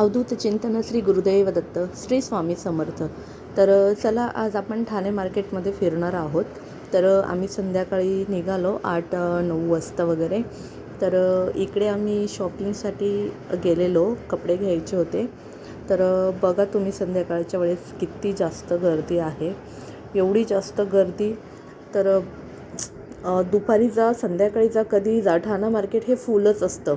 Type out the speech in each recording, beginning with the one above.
अवधूत चिंतन श्री गुरुदैव दत्त श्री स्वामी समर्थ. तर चला आज आपण ठाणे मार्केटमध्ये फिरणार आहोत. तर आम्ही संध्याकाळी निघालो आठ नऊ वाजता वगैरे. तर इकडे आम्ही शॉपिंगसाठी गेलेलो कपडे घ्यायचे होते. तर बघा तुम्ही संध्याकाळच्या वेळेस किती जास्त गर्दी आहे. एवढी जास्त गर्दी. तर दुपारी जा संध्याकाळी जा कधी जा ठाणा मार्केट हे फुलच असतं.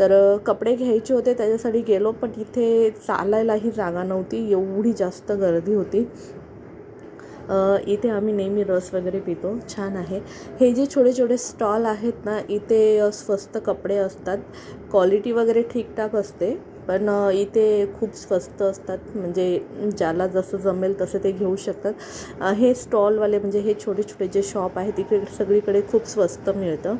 तर कपडे घ्यायचे होते त्याच्यासाठी गेलो पण इथे चालायलाही जागा नव्हती एवढी जास्त गर्दी होती. इथे आम्ही नेहमी रस वगैरे पितो छान आहे. हे जे छोटे छोटे स्टॉल आहेत ना इथे स्वस्त कपडे असतात क्वालिटी वगैरे ठीकठाक असते पण इथे खूप स्वस्त असतात म्हणजे ज्याला जसं जमेल तसं ते घेऊ शकतात. हे स्टॉलवाले म्हणजे हे छोटे छोटे जे शॉप आहेत इकडे सगळीकडे खूप स्वस्त मिळतं.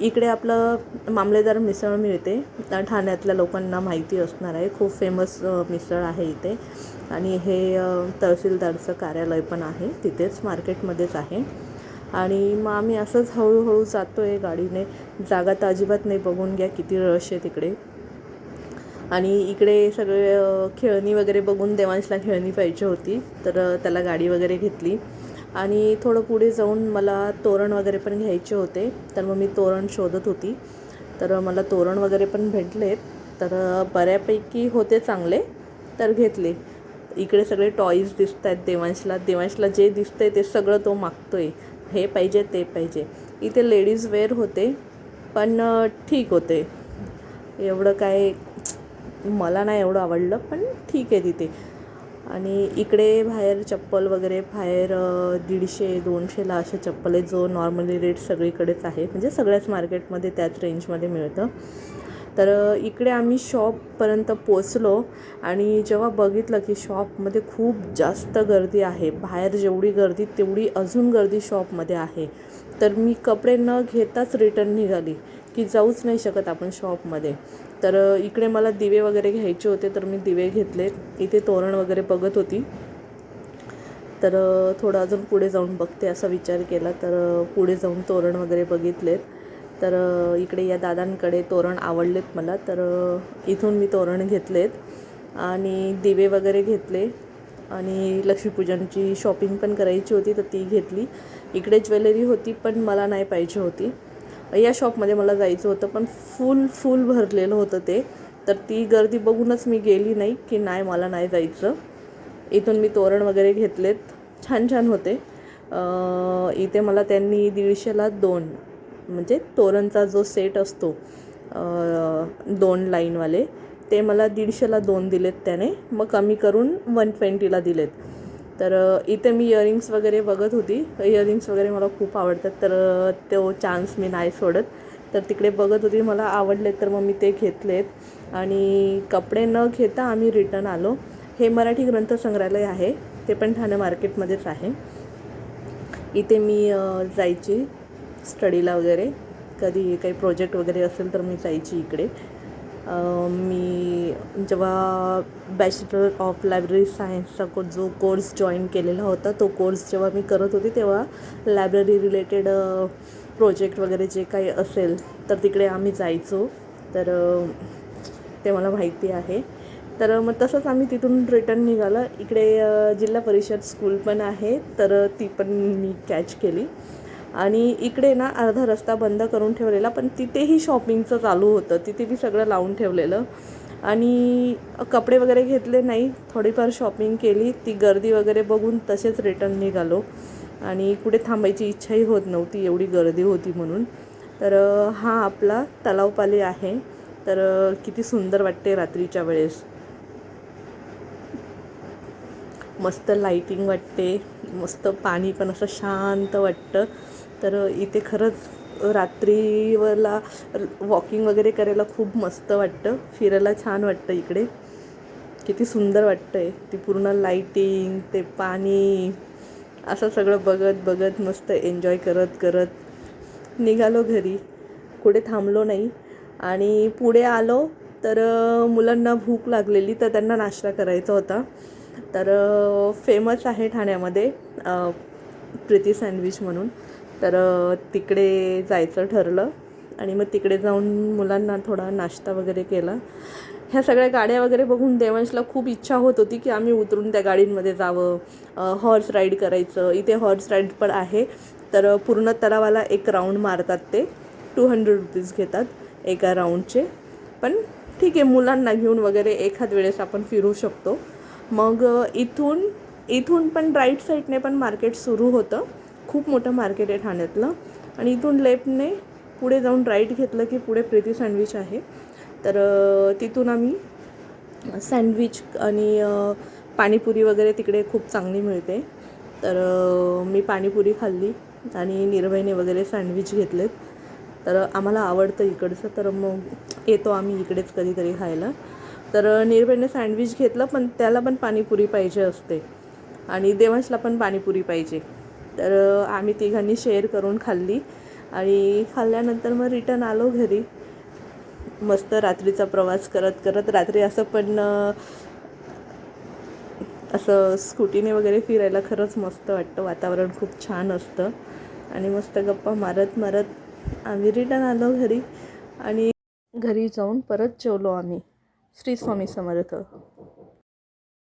इकडे आपलं मामलेदार मिसळ मिळते. ठाण्यातल्या लोकांना माहिती असणार आहे. खूप फेमस मिसळ आहे इथे. आणि हे तहसीलदारचं कार्यालय पण आहे. तिथेच मार्केटमध्येच आहे. आणि मग आम्ही असंच हळूहळू जातो आहे गाडीने. जागा तर अजिबात नाही. बघून घ्या किती रश आहे तिकडे. आणि इकडे सगळे खेळणी वगैरे बघून देवांशला खेळणी पाहिजे होती. तर त्याला गाडी वगैरे घेतली. आणि थोडं पुढे जाऊन मला तोरण वगैरे पण घ्यायचे होते. तर मग मी तोरण शोधत होती. तर मला तोरण वगैरे पण भेटलेत. तर बऱ्यापैकी होते चांगले तर घेतले. इकडे सगळे टॉईज दिसत आहेत देवांशला. देवांशला जे दिसतंय ते सगळं तो मागतो आहे हे पाहिजे ते पाहिजे. इथे लेडीज वेअर होते पण ठीक होते. एवढं काय मला नाही एवढं आवडलं पण ठीक आहे तिथे. आणि इकडे बाहेर चप्पल वगैरे बाहेर दीडशे दोनशेला अशा चप्पल आहे जो नॉर्मली रेट सगळीकडेच आहे. म्हणजे सगळ्याच मार्केटमध्ये त्याच रेंजमध्ये मिळतं. तर इकडे आम्ही शॉपपर्यंत पोचलो आणि जेव्हा बघितलं की शॉपमध्ये खूप जास्त गर्दी आहे बाहेर जेवढी गर्दी तेवढी अजून गर्दी शॉपमध्ये आहे. तर मी कपडे न घेताच रिटर्न निघाली की जाऊच नाही शकत आपण शॉपमध्ये तर इकडे मला दिवे वगैरे घ्यायचे होते तर मी दिवे घेतले. इथे तोरण वगैरे बघत होती. तर थोडं अजून पुढे जाऊन बघते असा विचार केला तर पुढे जाऊन तोरण वगैरे बघितलेत. तर इकडे या दादांकडे तोरण आवडलेत मला. तर इथून मी तोरण घेतलेत आणि दिवे वगैरे घेतले आणि लक्ष्मीपूजनची शॉपिंग पण करायची होती तर ती घेतली. इकडे ज्वेलरी होती पण मला नाही पाहिजे होती. या शॉपमध्ये मला जायचं होतं पण फुल फुल भरलेलं होतं ते. तर ती गर्दी बघूनच मी गेली नाही की नाही मला नाही जायचं. इथून मी तोरण वगैरे घेतलेत. छान छान होते. इथे मला त्यांनी दीडशेला दोन म्हणजे तोरणचा जो सेट असतो दोन लाईनवाले ते मला दीडशेला दोन दिलेत त्याने. मग कमी करून वन ट्वेंटीला दिलेत. तर इथे मी इयरिंग्स वगैरे बघत होती. इयरिंग्स वगैरे मला खूप आवडतात. तर तो चान्स मी नाही सोडत. तर तिकडे बघत होती. मला आवडले तर मग मी ते घेतलेत. आणि कपडे न घेता आम्ही रिटर्न आलो. हे मराठी ग्रंथसंग्रहालय आहे. ते पण ठाणे मार्केटमध्येच आहे. इथे मी जायची स्टडीला वगैरे. कधी काही प्रोजेक्ट वगैरे असेल तर मी जायची इकडे. मी जेव्हा बॅचलर ऑफ लायब्ररी सायन्सचा को जो कोर्स जॉईन केलेला होता तो कोर्स जेव्हा मी करत होते तेव्हा लायब्ररी रिलेटेड प्रोजेक्ट वगैरे जे काही असेल तर तिकडे आम्ही जायचो. तर ते मला माहिती आहे. तर मग तसंच आम्ही तिथून रिटर्न निघालं. इकडे जिल्हा परिषद स्कूल पण आहे तर ती पण मी कॅच केली. आणि इकडे ना अर्धा रस्ता बंद करून ठेवलेला पण तिथेही शॉपिंगचं चालू होतं. तिथे बी सगळं लावून ठेवलेलं. आणि कपडे वगैरे घेतले नाही. थोडीफार शॉपिंग केली. ती गर्दी वगैरे बघून तसेच रिटर्न निघालो. आणि कुठे थांबायची इच्छाही होत नव्हती. एवढी गर्दी होती म्हणून. तर हा आपला तलावपाली आहे. तर किती सुंदर वाटते रात्रीच्या वेळेस. मस्त लाईटिंग वाटते. मस्त पाणी पण असं शांत वाटतं. तर इथे खरंच रात्रीवरला वॉकिंग वगैरे करायला खूप मस्त वाटतं. फिरायला छान वाटतं इकडे. किती सुंदर वाटतं आहे ती पूर्ण लाईटिंग ते पाणी असं सगळं बघत बघत मस्त एन्जॉय करत करत निघालो घरी. कुठे थांबलो नाही. आणि पुढे आलो तर मुलांना भूक लागलेली तर त्यांना नाश्ता करायचा होता. तर फेमस आहे ठाण्यामध्ये प्रीती सँडविच म्हणून. तर तिकडे जायचं ठरलं आणि मग तिकडे जाऊन मुलांना थोडा नाश्ता वगैरे केला. ह्या सगळ्या गाड्या वगैरे बघून देवांशला खूप इच्छा होत होती की आम्ही उतरून त्या गाडींमध्ये जावं. हॉर्स राईड करायचं. इथे हॉर्स राईड पण आहे. तर पूर्ण तलावाला एक राऊंड मारतात ते. टू हंड्रेड रुपीज घेतात एका राऊंडचे पण ठीक आहे मुलांना घेऊन वगैरे एखाद वेळेस आपण फिरू शकतो. मग इथून इथून पण राईट साईडने पण मार्केट सुरू होतं. खूप मोठं मार्केट आहे ठाण्यातलं. आणि इथून लेफ्टने पुढे जाऊन राईट घेतलं की पुढे प्रीती सँडविच आहे. तर तिथून आम्ही सँडविच आणि पाणीपुरी वगैरे तिकडे खूप चांगली मिळते. तर मी पाणीपुरी खाल्ली आणि निर्भयने वगैरे सँडविच घेतलेत. तर आम्हाला आवडतं इकडचं तर मग येतो आम्ही इकडेच कधीतरी खायला. तर निर्भयने सँडविच घेतलं पण त्याला पण पाणीपुरी पाहिजे असते. आणि देवांशला पण पाणीपुरी पाहिजे. तर आम्ही तिघांनी शेअर करून खाल्ली आणि खाल्ल्यानंतर मग रिटर्न आलो घरी. मस्त रात्रीचा प्रवास करत करत रात्री असं पण असं स्कूटीने वगैरे फिरायला खरंच मस्त वाटतं. वातावरण खूप छान असतं. आणि मस्त गप्पा मारत मारत आम्ही रिटर्न आलो घरी आणि घरी जाऊन परत जेवलो आम्ही. श्री स्वामी समर्थ.